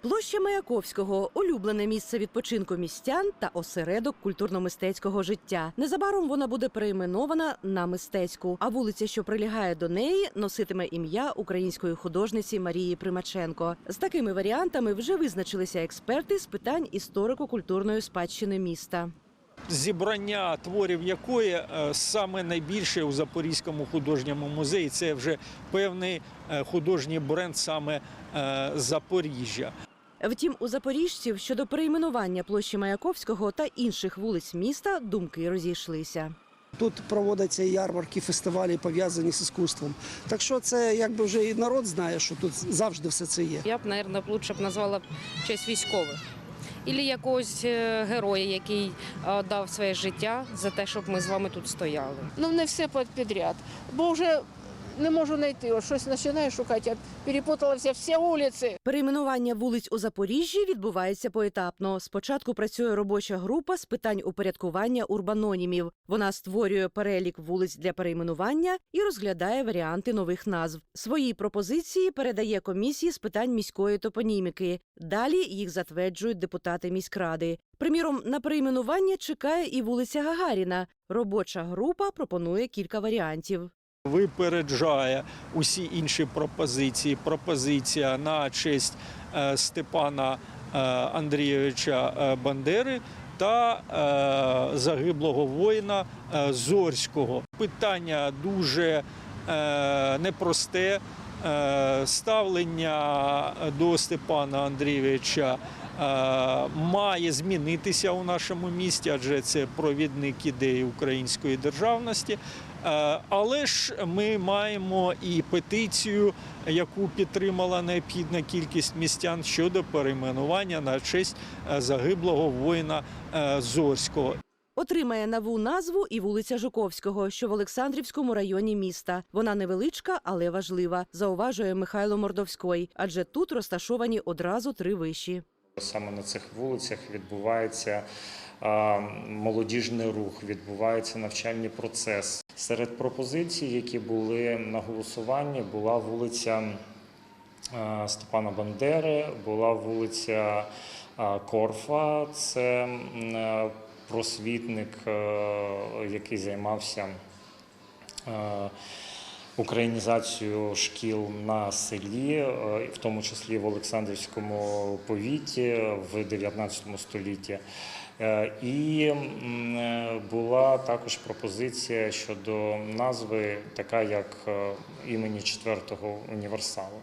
Площа Маяковського улюблене місце відпочинку містян та осередок культурно-мистецького життя. Незабаром вона буде перейменована на мистецьку, а вулиця, що прилягає до неї, носитиме ім'я української художниці Марії Примаченко. З такими варіантами вже визначилися експерти з питань історико-культурної спадщини міста. зібрання творів якої е, саме найбільше у Запорізькому художньому музеї. Це вже певний е, художній бренд саме е, Запоріжжя. Втім, у запоріжців щодо перейменування площі Маяковського та інших вулиць міста думки розійшлися. Тут проводяться ярмарки, фестивалі пов'язані з іскусством. Так що це якби вже і народ знає, що тут завжди все це є. Я б, мабуть, лучше б назвала честь військових. Ілі якогось е, героя, який е, дав своє життя за те, щоб ми з вами тут стояли. Ну не все підряд. Бо вже не можу знайти. От щось починаю шукати, а перепуталися всі вулиці. Перейменування вулиць у Запоріжжі відбувається поетапно. Спочатку працює робоча група з питань упорядкування урбанонімів. Вона створює перелік вулиць для перейменування і розглядає варіанти нових назв. Свої пропозиції передає комісії з питань міської топоніміки. Далі їх затверджують депутати міськради. Приміром, на перейменування чекає і вулиця Гагаріна. Робоча група пропонує кілька варіантів. Випереджає усі інші пропозиції. Пропозиція на честь е, Степана е, Андрійовича е, Бандери та загиблого воїна Зорського. Питання дуже непросте. Ставлення до Степана Андрійовича має змінитися у нашому місті, адже це провідник ідеї української державності. Е, Але ж ми маємо і петицію, яку підтримала необхідна кількість містян щодо перейменування на честь е, загиблого воїна е, Зорського. Отримає нову назву і вулиця Жуковського, що в Олександрівському районі міста. Вона невеличка, але важлива, зауважує Михайло Мордовський, адже тут розташовані одразу три виші. Саме на цих вулицях відбувається молодіжний рух, відбувається навчальний процес. Серед пропозицій, які були на голосуванні, була вулиця Степана Бандери, була вулиця Корфа, це е, просвітник, е, який займався. Українізацію шкіл на селі, е, в тому числі в Олександрівському повіті в 19 столітті. Е, І е, була також пропозиція щодо назви, така як імені четвертого універсалу.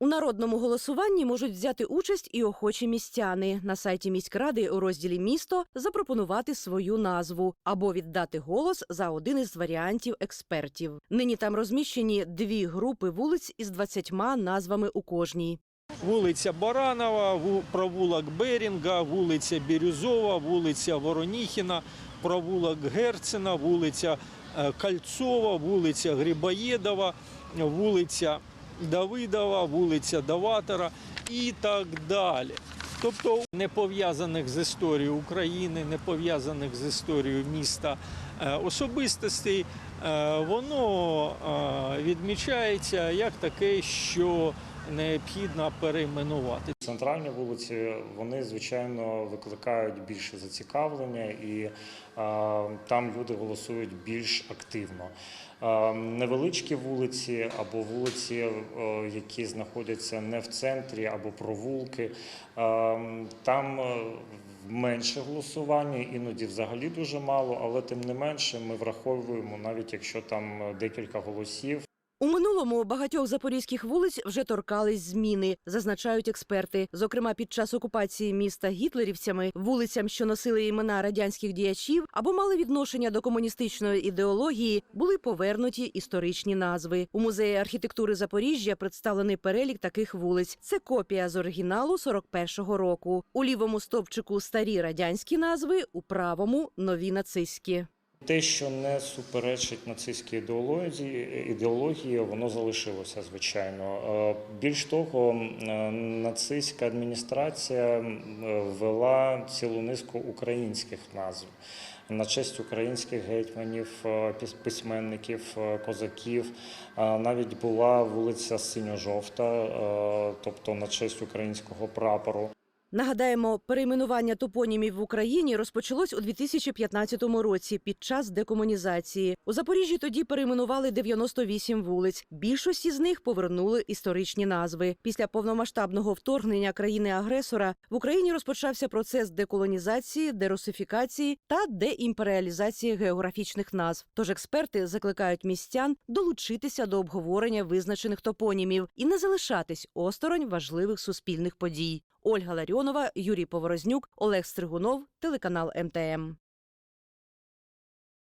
У народному голосуванні можуть взяти участь і охочі містяни. На сайті міськради у розділі Місто запропонувати свою назву або віддати голос за один із варіантів експертів. Нині там розміщені дві групи вулиць із 20 назвами у кожній. Вулиця Баранова, ву- провулок Берінга, вулиця Бірюзова, вулиця Вороніхіна, провулок Герцена, вулиця е, Кольцова, вулиця Грибоєдова, вулиця Давидова, вулиця Даватора і так далі. Тобто не пов'язаних з історією України, не пов'язаних з історією міста е, особистостей, е, воно е, відмічається як таке, що необхідно перейменувати. Центральні вулиці вони звичайно викликають більше зацікавлення, і е, там люди голосують більш активно. Е, невеличкі вулиці або вулиці, е, які знаходяться не в центрі, або провулки, там менше голосування, іноді взагалі дуже мало, але тим не менше ми враховуємо, навіть якщо там декілька голосів. У минулому багатьох запорізьких вулиць вже торкались зміни, зазначають експерти. Зокрема, під час окупації міста гітлерівцями вулицям, що носили імена радянських діячів або мали відношення до комуністичної ідеології, були повернуті історичні назви. У музеї архітектури Запоріжжя представлений перелік таких вулиць. Це копія з оригіналу 41-го року. У лівому стовпчику старі радянські назви, у правому нові нацистські. Те, що не суперечить нацистській ідеології, ідеології, воно залишилося звичайно. Е, Більш того, е, нацистська адміністрація е, ввела цілу низку українських назв на честь українських гетьманів, письменників, козаків. Навіть була вулиця Синьо-жовта, тобто на честь українського прапору. Нагадаємо, перейменування топонімів в Україні розпочалось у 2015 році під час декомунізації. У Запоріжжі тоді перейменували 98 вулиць. Більшості з них повернули історичні назви. Після повномасштабного вторгнення країни-агресора в Україні розпочався процес деколонізації, дерусифікації та деімперіалізації географічних назв. Тож експерти закликають містян долучитися до обговорення визначених топонімів і не залишатись осторонь важливих суспільних подій. Ольга Ларіонова, Юрій Поворознюк, Олег Стригунов, телеканал МТМ.